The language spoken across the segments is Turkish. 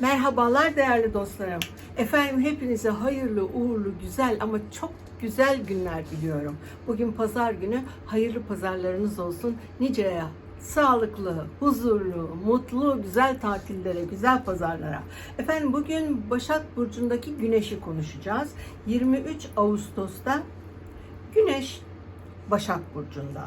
Merhabalar değerli dostlarım. Efendim hepinize hayırlı, uğurlu, güzel ama çok güzel günler diliyorum. Bugün pazar günü hayırlı pazarlarınız olsun. Nice sağlıklı, huzurlu, mutlu, güzel tatillere, güzel pazarlara. Efendim bugün Başak Burcu'ndaki güneşi konuşacağız. 23 Ağustos'ta güneş Başak Burcu'nda.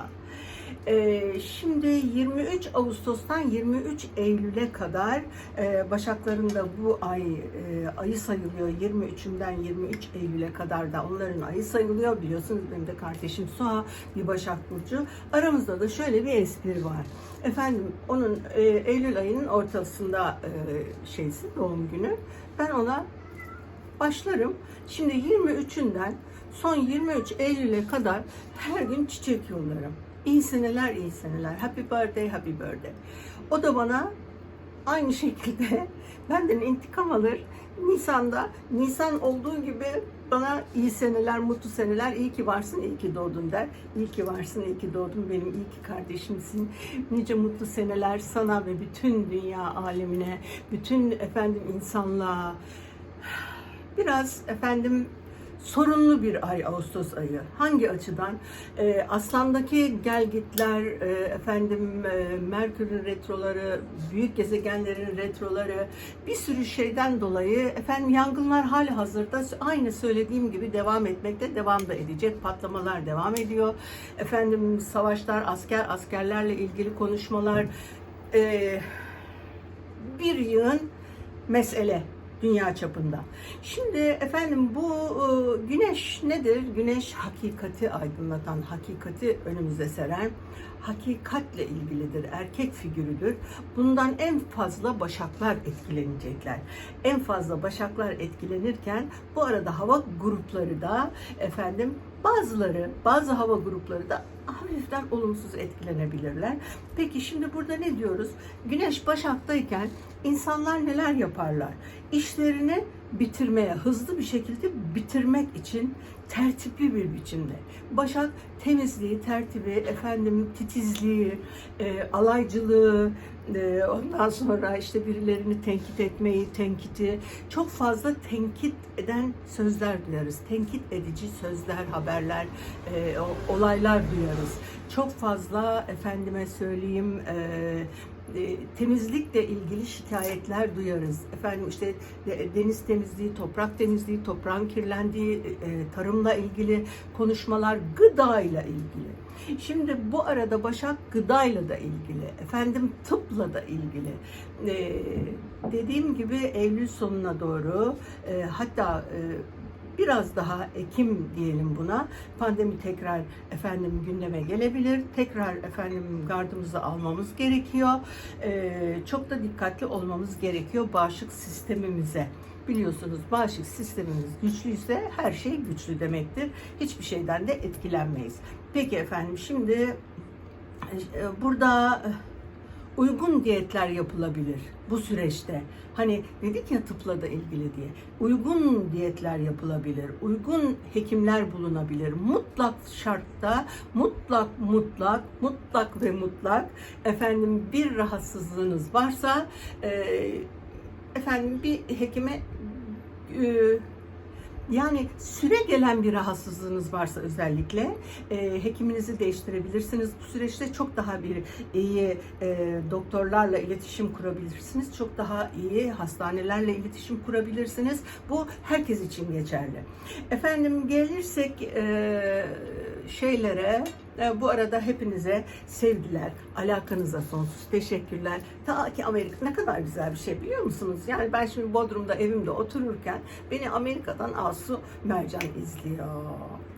Ee, şimdi 23 Ağustos'tan 23 Eylül'e kadar e, Başakların da bu ay e, ayı sayılıyor. 23'ünden 23 Eylül'e kadar da onların ayı sayılıyor. Biliyorsunuz benim de kardeşim Suha bir Başak Burcu. Aramızda da şöyle bir espri var. Efendim onun e, Eylül ayının ortasında e, şeysi doğum günü. Ben ona başlarım. Şimdi 23'ünden son 23 Eylül'e kadar her gün çiçek yollarım. İyi seneler, iyi seneler. Happy birthday, happy birthday. O da bana aynı şekilde benden intikam alır. Nisan'da, Nisan olduğu gibi bana iyi seneler, mutlu seneler, iyi ki varsın, iyi ki doğdun der. İyi ki varsın, iyi ki doğdun, benim iyi ki kardeşimsin. Nice mutlu seneler sana ve bütün dünya alemine, bütün efendim insanlığa. Biraz efendim sorunlu bir ay Ağustos ayı. Hangi açıdan? Ee, Aslandaki gelgitler, e, efendim e, Merkür'ün retroları, büyük gezegenlerin retroları, bir sürü şeyden dolayı efendim yangınlar hali hazırda aynı söylediğim gibi devam etmekte, devam da edecek. Patlamalar devam ediyor. Efendim savaşlar, asker, askerlerle ilgili konuşmalar, e, bir yığın mesele dünya çapında. Şimdi efendim bu e, güneş nedir? Güneş hakikati aydınlatan, hakikati önümüze seren, hakikatle ilgilidir, erkek figürüdür. Bundan en fazla başaklar etkilenecekler. En fazla başaklar etkilenirken bu arada hava grupları da efendim bazıları, bazı hava grupları da hafiften olumsuz etkilenebilirler. Peki şimdi burada ne diyoruz? Güneş Başak'tayken insanlar neler yaparlar? İşlerini bitirmeye, hızlı bir şekilde bitirmek için tertipli bir biçimde. Başak temizliği, tertibi, efendim titizliği, e, alaycılığı, e, ondan sonra işte birilerini tenkit etmeyi, tenkiti, çok fazla tenkit eden sözler duyarız. Tenkit edici sözler, haberler, e, olaylar duyarız. Çok fazla efendime söyleyeyim e, e, temizlikle ilgili şikayetler duyarız. Efendim işte de- deniz temizliği, toprak temizliği, toprağın kirlendiği, e, tarımla ilgili konuşmalar, gıdayla ilgili. Şimdi bu arada Başak gıdayla da ilgili, efendim tıpla da ilgili. E, dediğim gibi Eylül sonuna doğru e, hatta e, biraz daha Ekim diyelim buna. Pandemi tekrar efendim gündeme gelebilir. Tekrar efendim gardımızı almamız gerekiyor. Ee, çok da dikkatli olmamız gerekiyor bağışıklık sistemimize. Biliyorsunuz bağışıklık sistemimiz güçlüyse her şey güçlü demektir. Hiçbir şeyden de etkilenmeyiz. Peki efendim şimdi e, burada uygun diyetler yapılabilir bu süreçte. Hani dedik ya tıpla da ilgili diye. Uygun diyetler yapılabilir. Uygun hekimler bulunabilir. Mutlak şartta mutlak mutlak mutlak ve mutlak efendim bir rahatsızlığınız varsa e, efendim bir hekime e, yani süre gelen bir rahatsızlığınız varsa özellikle e, hekiminizi değiştirebilirsiniz. Bu süreçte çok daha bir iyi e, doktorlarla iletişim kurabilirsiniz. Çok daha iyi hastanelerle iletişim kurabilirsiniz. Bu herkes için geçerli. Efendim gelirsek e, şeylere bu arada hepinize sevgiler, alakanıza sonsuz teşekkürler. Ta ki Amerika ne kadar güzel bir şey biliyor musunuz? Yani ben şimdi Bodrum'da evimde otururken beni Amerika'dan Asu Mercan izliyor.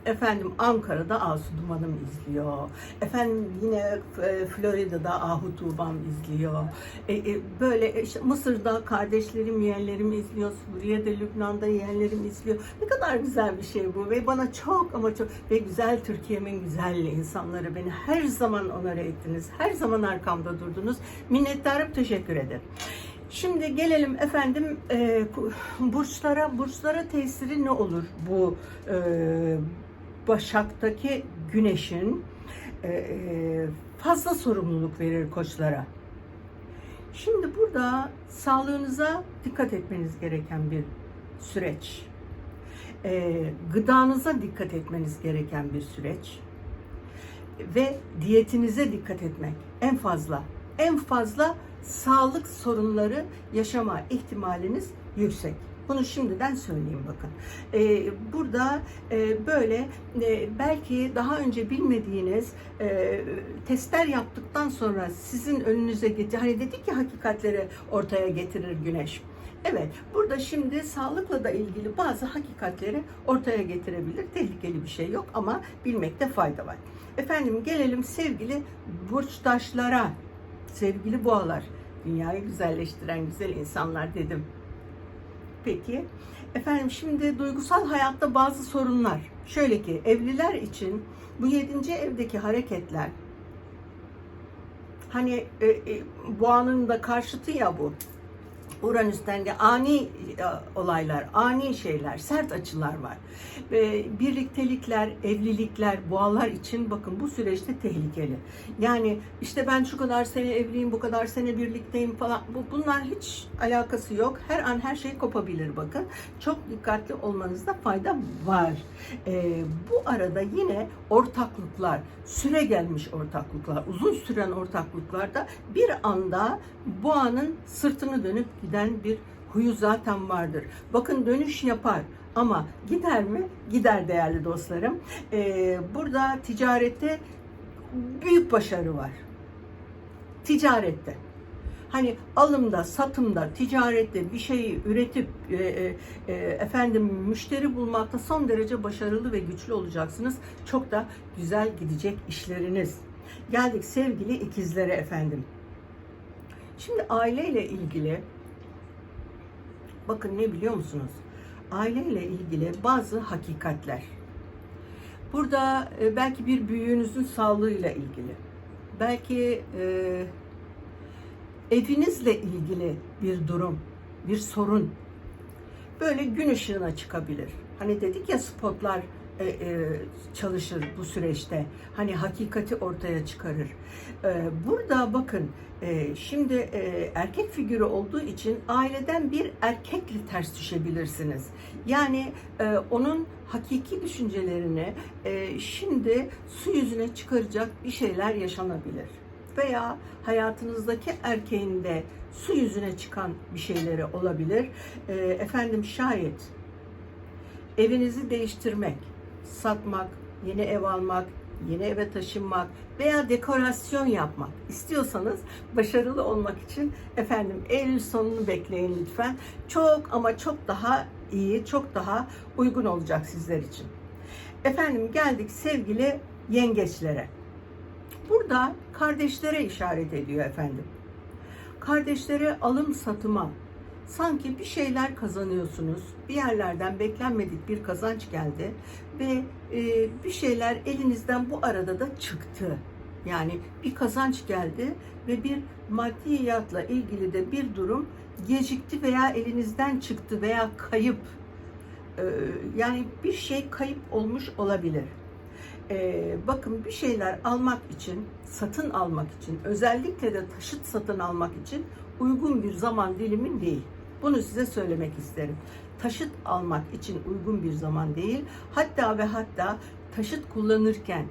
Efendim Ankara'da Asu Dumanım izliyor. Efendim yine e, Florida'da Ahu Tuğbam izliyor. E, e, böyle işte Mısır'da kardeşlerim, yeğenlerim izliyor. Suriye'de, Lübnan'da yeğenlerim izliyor. Ne kadar güzel bir şey bu ve bana çok ama çok ve güzel Türkiye'min güzel insanları beni her zaman onore ettiniz. Her zaman arkamda durdunuz. Minnettarım, teşekkür ederim. Şimdi gelelim efendim e, burçlara. Burçlara tesiri ne olur bu e, Başak'taki güneşin e, fazla sorumluluk verir koçlara. Şimdi burada sağlığınıza dikkat etmeniz gereken bir süreç. Ee, gıdanıza dikkat etmeniz gereken bir süreç. Ve diyetinize dikkat etmek en fazla. En fazla sağlık sorunları yaşama ihtimaliniz yüksek. Bunu şimdiden söyleyeyim bakın. Ee, burada e, böyle e, belki daha önce bilmediğiniz e, testler yaptıktan sonra sizin önünüze getir. Hani dedik ya hakikatleri ortaya getirir güneş. Evet, burada şimdi sağlıkla da ilgili bazı hakikatleri ortaya getirebilir. Tehlikeli bir şey yok ama bilmekte fayda var. Efendim gelelim sevgili burçtaşlara, sevgili boğalar. Dünyayı güzelleştiren güzel insanlar dedim. Peki. Efendim şimdi duygusal hayatta bazı sorunlar. Şöyle ki evliler için bu yedinci evdeki hareketler hani e, e, boğanın da karşıtı ya bu. Uranüs'ten de ani e, olaylar, ani şeyler, sert açılar var. Ve birliktelikler, evlilikler, boğalar için bakın bu süreçte tehlikeli. Yani işte ben şu kadar sene evliyim, bu kadar sene birlikteyim falan. Bu, bunlar hiç alakası yok. Her an her şey kopabilir bakın. Çok dikkatli olmanızda fayda var. Ee, bu arada yine ortaklıklar, süre gelmiş ortaklıklar, uzun süren ortaklıklarda bir anda boğanın sırtını dönüp giden bir huyu zaten vardır. Bakın dönüş yapar ama gider mi? Gider değerli dostlarım. Ee, burada ticarette büyük başarı var. Ticarette. Hani alımda, satımda, ticarette bir şeyi üretip e, e, e, efendim müşteri bulmakta son derece başarılı ve güçlü olacaksınız. Çok da güzel gidecek işleriniz. Geldik sevgili ikizlere efendim. Şimdi aileyle ilgili bakın ne biliyor musunuz? Aileyle ilgili bazı hakikatler. Burada e, belki bir büyüğünüzün sağlığıyla ilgili. Belki e, evinizle ilgili bir durum, bir sorun böyle gün ışığına çıkabilir. Hani dedik ya spotlar e, e, çalışır bu süreçte. Hani hakikati ortaya çıkarır. E, burada bakın şimdi erkek figürü olduğu için aileden bir erkekle ters düşebilirsiniz. Yani onun hakiki düşüncelerini şimdi su yüzüne çıkaracak bir şeyler yaşanabilir veya hayatınızdaki erkeğin de su yüzüne çıkan bir şeyleri olabilir. Efendim şayet evinizi değiştirmek, satmak, yeni ev almak, yeni eve taşınmak veya dekorasyon yapmak istiyorsanız başarılı olmak için efendim Eylül sonunu bekleyin lütfen. Çok ama çok daha iyi, çok daha uygun olacak sizler için. Efendim geldik sevgili yengeçlere. Burada kardeşlere işaret ediyor efendim. Kardeşlere alım satıma, sanki bir şeyler kazanıyorsunuz. Bir yerlerden beklenmedik bir kazanç geldi ve e, bir şeyler elinizden bu arada da çıktı. Yani bir kazanç geldi ve bir maddiyatla ilgili de bir durum gecikti veya elinizden çıktı veya kayıp. E, yani bir şey kayıp olmuş olabilir. E, bakın bir şeyler almak için, satın almak için, özellikle de taşıt satın almak için uygun bir zaman dilimi değil. Bunu size söylemek isterim. Taşıt almak için uygun bir zaman değil. Hatta ve hatta taşıt kullanırken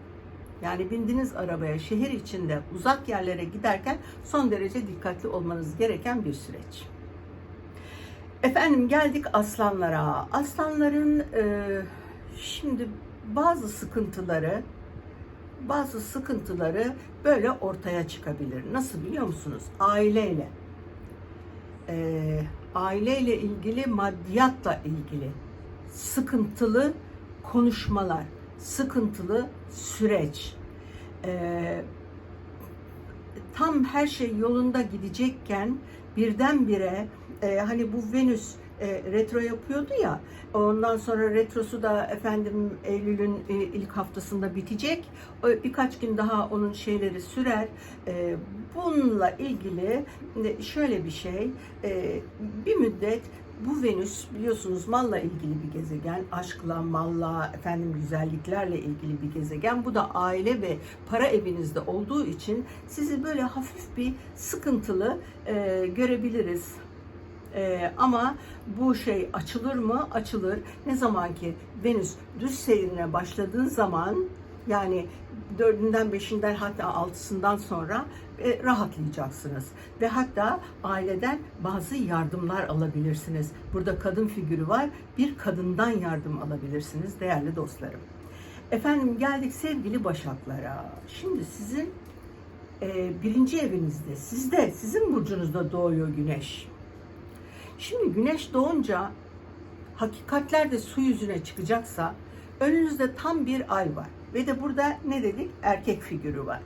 yani bindiğiniz arabaya şehir içinde uzak yerlere giderken son derece dikkatli olmanız gereken bir süreç. Efendim geldik aslanlara. Aslanların e, şimdi bazı sıkıntıları bazı sıkıntıları böyle ortaya çıkabilir. Nasıl biliyor musunuz? Aileyle. Ee, aileyle ilgili, maddiyatla ilgili sıkıntılı konuşmalar, sıkıntılı süreç. Ee, tam her şey yolunda gidecekken birdenbire e, hani bu Venüs e, retro yapıyordu ya. Ondan sonra retrosu da efendim Eylül'ün e, ilk haftasında bitecek. O, birkaç gün daha onun şeyleri sürer. E, bununla ilgili e, şöyle bir şey. E, bir müddet bu Venüs biliyorsunuz malla ilgili bir gezegen, aşkla, malla, efendim güzelliklerle ilgili bir gezegen. Bu da aile ve para evinizde olduğu için sizi böyle hafif bir sıkıntılı e, görebiliriz. E, ama bu şey açılır mı? Açılır. Ne zaman ki Venüs düz seyrine başladığı zaman yani dördünden beşinden hatta altısından sonra e, rahatlayacaksınız. Ve hatta aileden bazı yardımlar alabilirsiniz. Burada kadın figürü var. Bir kadından yardım alabilirsiniz değerli dostlarım. Efendim geldik sevgili Başaklara. Şimdi sizin e, birinci evinizde, sizde, sizin burcunuzda doğuyor Güneş. Şimdi Güneş doğunca hakikatler de su yüzüne çıkacaksa önünüzde tam bir ay var. Ve de burada ne dedik? Erkek figürü var.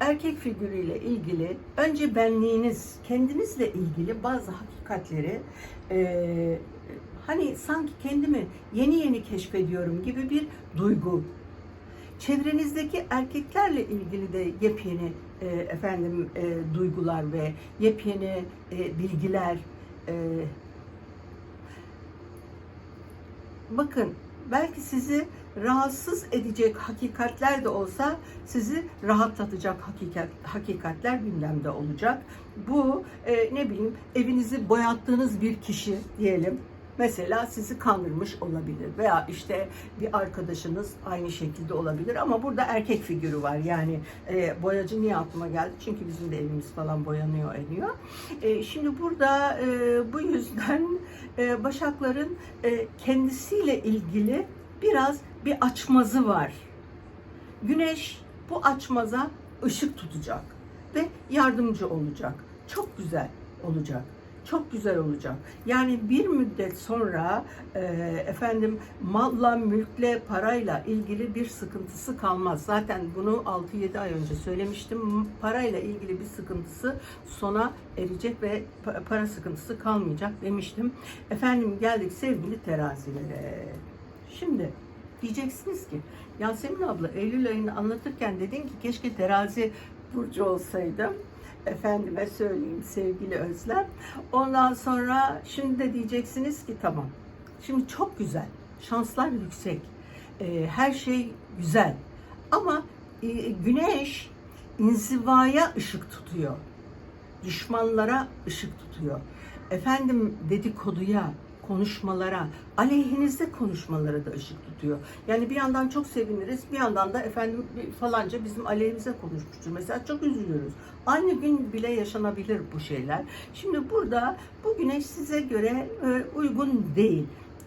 Erkek figürüyle ilgili önce benliğiniz, kendinizle ilgili bazı hakikatleri e, hani sanki kendimi yeni yeni keşfediyorum gibi bir duygu. Çevrenizdeki erkeklerle ilgili de yepyeni e, efendim e, duygular ve yepyeni e, bilgiler. E, bakın belki sizi rahatsız edecek hakikatler de olsa sizi rahatlatacak hakikat, hakikatler gündemde olacak. Bu e, ne bileyim evinizi boyattığınız bir kişi diyelim mesela sizi kandırmış olabilir veya işte bir arkadaşınız aynı şekilde olabilir ama burada erkek figürü var yani e, boyacı niye aklıma geldi çünkü bizim de evimiz falan boyanıyor ediyor. E, şimdi burada e, bu yüzden e, Başakların e, kendisiyle ilgili biraz bir açmazı var. Güneş bu açmaza ışık tutacak ve yardımcı olacak. Çok güzel olacak. Çok güzel olacak. Yani bir müddet sonra e, efendim malla, mülkle, parayla ilgili bir sıkıntısı kalmaz. Zaten bunu 6-7 ay önce söylemiştim. Parayla ilgili bir sıkıntısı sona erecek ve pa- para sıkıntısı kalmayacak demiştim. Efendim geldik sevgili terazilere. Şimdi diyeceksiniz ki Yasemin abla Eylül ayını anlatırken dedin ki keşke terazi burcu olsaydım. Efendime söyleyeyim sevgili Özlem. Ondan sonra şimdi de diyeceksiniz ki tamam. Şimdi çok güzel. Şanslar yüksek. Ee, her şey güzel. Ama e, güneş inzivaya ışık tutuyor. Düşmanlara ışık tutuyor. Efendim dedikoduya, konuşmalara, aleyhinizde konuşmalara da ışık tutuyor. Yani bir yandan çok seviniriz, bir yandan da efendim falanca bizim aleyhimize konuşmuştur. Mesela çok üzülürüz. Aynı gün bile yaşanabilir bu şeyler. Şimdi burada bu güneş size göre e, uygun değil.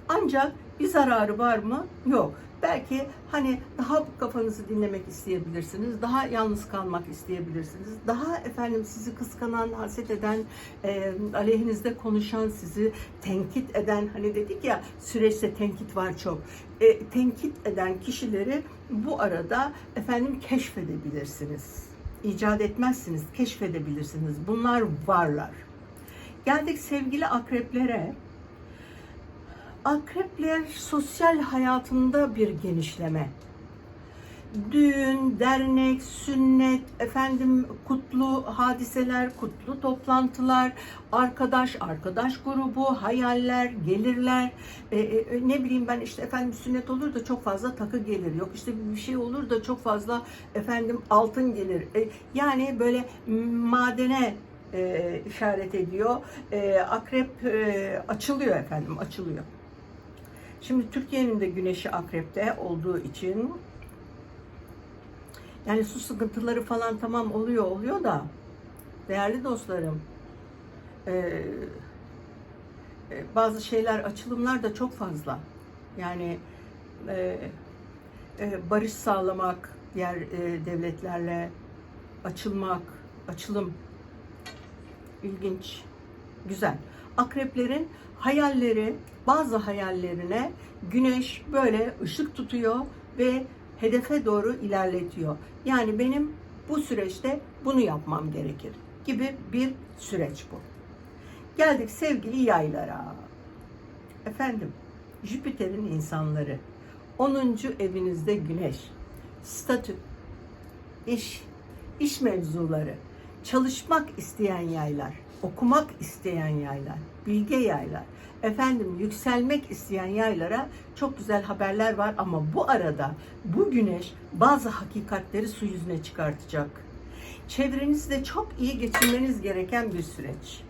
Ancak bir zararı var mı? Yok. Belki hani daha kafanızı dinlemek isteyebilirsiniz, daha yalnız kalmak isteyebilirsiniz, daha efendim sizi kıskanan, haset eden, e, aleyhinizde konuşan, sizi tenkit eden, hani dedik ya süreçte tenkit var çok, e, tenkit eden kişileri bu arada efendim keşfedebilirsiniz. İcat etmezsiniz, keşfedebilirsiniz. Bunlar varlar. Geldik sevgili akreplere. Akrepler sosyal hayatında bir genişleme. Düğün, dernek, sünnet, efendim kutlu hadiseler, kutlu toplantılar, arkadaş, arkadaş grubu, hayaller, gelirler. E, e, ne bileyim ben işte efendim sünnet olur da çok fazla takı gelir. Yok işte bir şey olur da çok fazla efendim altın gelir. E, yani böyle madene e, işaret ediyor. E, akrep e, açılıyor efendim, açılıyor. Şimdi Türkiye'nin de güneşi akrepte olduğu için yani su sıkıntıları falan tamam oluyor oluyor da değerli dostlarım e, e, bazı şeyler açılımlar da çok fazla. Yani e, e, barış sağlamak diğer e, devletlerle açılmak, açılım ilginç, güzel. Akreplerin hayalleri, bazı hayallerine güneş böyle ışık tutuyor ve hedefe doğru ilerletiyor. Yani benim bu süreçte bunu yapmam gerekir gibi bir süreç bu. Geldik sevgili yaylara. Efendim, Jüpiter'in insanları, 10. evinizde güneş, statü, iş, iş mevzuları, çalışmak isteyen yaylar, okumak isteyen yaylar, bilge yaylar, efendim yükselmek isteyen yaylara çok güzel haberler var ama bu arada bu güneş bazı hakikatleri su yüzüne çıkartacak. Çevrenizde çok iyi geçirmeniz gereken bir süreç.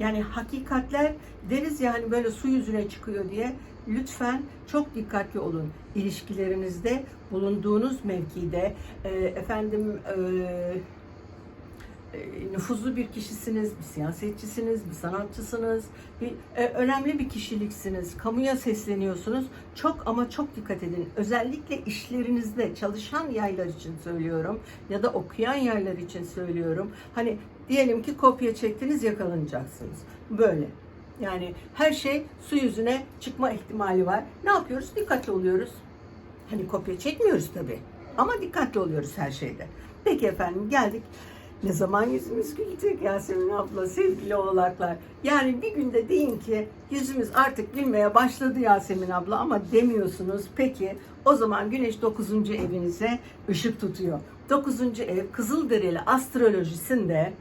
Yani hakikatler deriz ya hani böyle su yüzüne çıkıyor diye lütfen çok dikkatli olun. İlişkilerinizde, bulunduğunuz mevkide, e, efendim e, nüfuzlu bir kişisiniz, bir siyasetçisiniz, bir sanatçısınız, bir e, önemli bir kişiliksiniz, kamuya sesleniyorsunuz. Çok ama çok dikkat edin. Özellikle işlerinizde çalışan yaylar için söylüyorum ya da okuyan yaylar için söylüyorum. Hani diyelim ki kopya çektiniz yakalanacaksınız. Böyle. Yani her şey su yüzüne çıkma ihtimali var. Ne yapıyoruz? Dikkatli oluyoruz. Hani kopya çekmiyoruz tabii. Ama dikkatli oluyoruz her şeyde. Peki efendim geldik. Ne zaman yüzümüz gülecek Yasemin abla, sevgili oğlaklar. Yani bir günde deyin ki yüzümüz artık gülmeye başladı Yasemin abla ama demiyorsunuz. Peki o zaman güneş 9. evinize ışık tutuyor. 9. ev Kızılderili astrolojisinde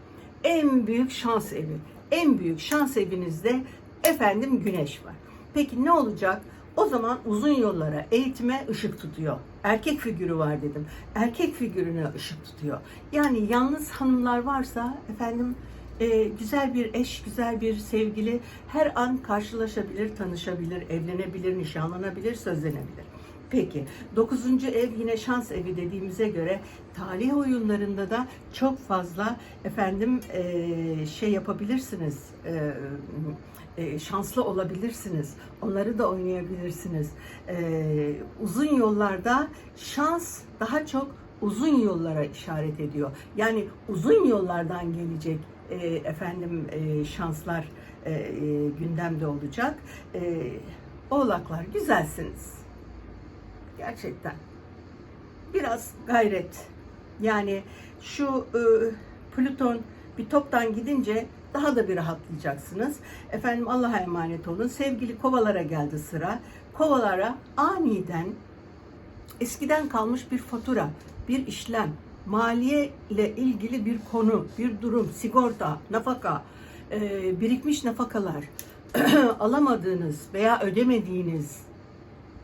en büyük şans evi. En büyük şans evinizde efendim güneş var. Peki ne olacak? O zaman uzun yollara, eğitime ışık tutuyor. Erkek figürü var dedim. Erkek figürüne ışık tutuyor. Yani yalnız hanımlar varsa efendim e, güzel bir eş, güzel bir sevgili her an karşılaşabilir, tanışabilir, evlenebilir, nişanlanabilir, sözlenebilir. Peki 9. ev yine şans evi dediğimize göre talih oyunlarında da çok fazla efendim e, şey yapabilirsiniz. E, e, şanslı olabilirsiniz. Onları da oynayabilirsiniz. E, uzun yollarda şans daha çok uzun yollara işaret ediyor. Yani uzun yollardan gelecek e, efendim e, şanslar e, e, gündemde olacak. E, oğlaklar güzelsiniz. Gerçekten. Biraz gayret. Yani şu e, Plüton bir toptan gidince daha da bir rahatlayacaksınız. Efendim Allah'a emanet olun. Sevgili kovalara geldi sıra. Kovalara aniden eskiden kalmış bir fatura, bir işlem, maliye ile ilgili bir konu, bir durum, sigorta, nafaka, e, birikmiş nafakalar, alamadığınız veya ödemediğiniz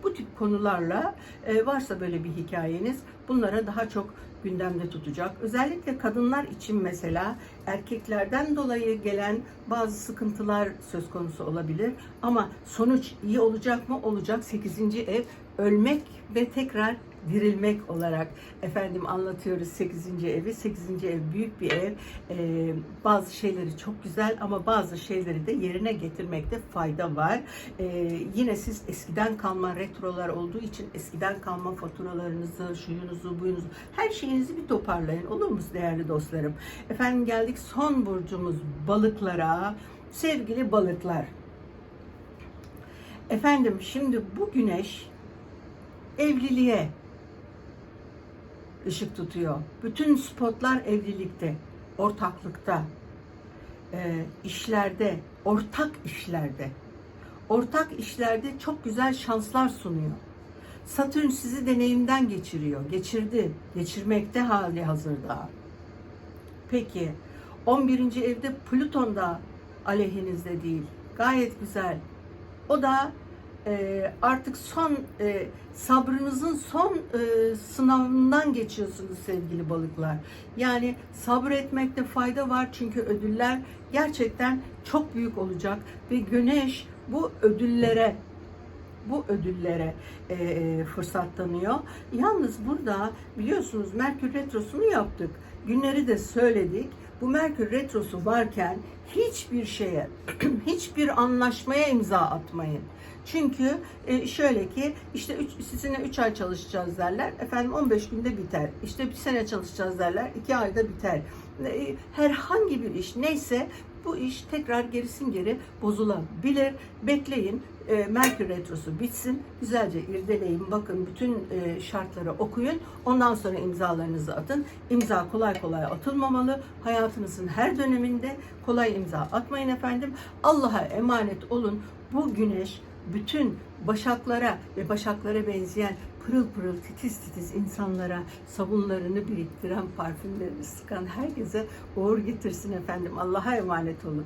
bu tip konularla e, varsa böyle bir hikayeniz bunlara daha çok gündemde tutacak. Özellikle kadınlar için mesela erkeklerden dolayı gelen bazı sıkıntılar söz konusu olabilir. Ama sonuç iyi olacak mı? Olacak. 8. ev ölmek ve tekrar dirilmek olarak efendim anlatıyoruz 8. evi. 8. ev büyük bir ev. Ee, bazı şeyleri çok güzel ama bazı şeyleri de yerine getirmekte fayda var. Ee, yine siz eskiden kalma retrolar olduğu için eskiden kalma faturalarınızı, şuyunuzu, buyunuzu her şeyinizi bir toparlayın. Olur mu değerli dostlarım? Efendim geldik son burcumuz balıklara. Sevgili balıklar. Efendim şimdi bu güneş evliliğe ışık tutuyor. Bütün spotlar evlilikte, ortaklıkta, e, işlerde, ortak işlerde. Ortak işlerde çok güzel şanslar sunuyor. Satürn sizi deneyimden geçiriyor. Geçirdi. Geçirmekte hali hazırda. Peki 11. evde Plüton da aleyhinizde değil. Gayet güzel. O da e, artık son e, sabrınızın son e, sınavından geçiyorsunuz sevgili balıklar. Yani sabretmekte fayda var çünkü ödüller gerçekten çok büyük olacak ve güneş bu ödüllere bu ödüllere e, fırsat tanıyor. Yalnız burada biliyorsunuz Merkür Retrosu'nu yaptık. Günleri de söyledik. Bu Merkür Retrosu varken hiçbir şeye, hiçbir anlaşmaya imza atmayın. Çünkü e, şöyle ki işte üç, sizinle 3 ay çalışacağız derler. Efendim 15 günde biter. İşte bir sene çalışacağız derler. 2 ayda biter. E, herhangi bir iş neyse bu iş tekrar gerisin geri bozulabilir. Bekleyin. E, Merkür Retrosu bitsin. Güzelce irdeleyin. Bakın bütün e, şartları okuyun. Ondan sonra imzalarınızı atın. İmza kolay kolay atılmamalı. Hayatınızın her döneminde kolay imza atmayın efendim. Allah'a emanet olun. Bu güneş bütün başaklara ve başaklara benzeyen pırıl pırıl titiz titiz insanlara sabunlarını biriktiren, parfümlerini sıkan herkese uğur getirsin efendim. Allah'a emanet olun.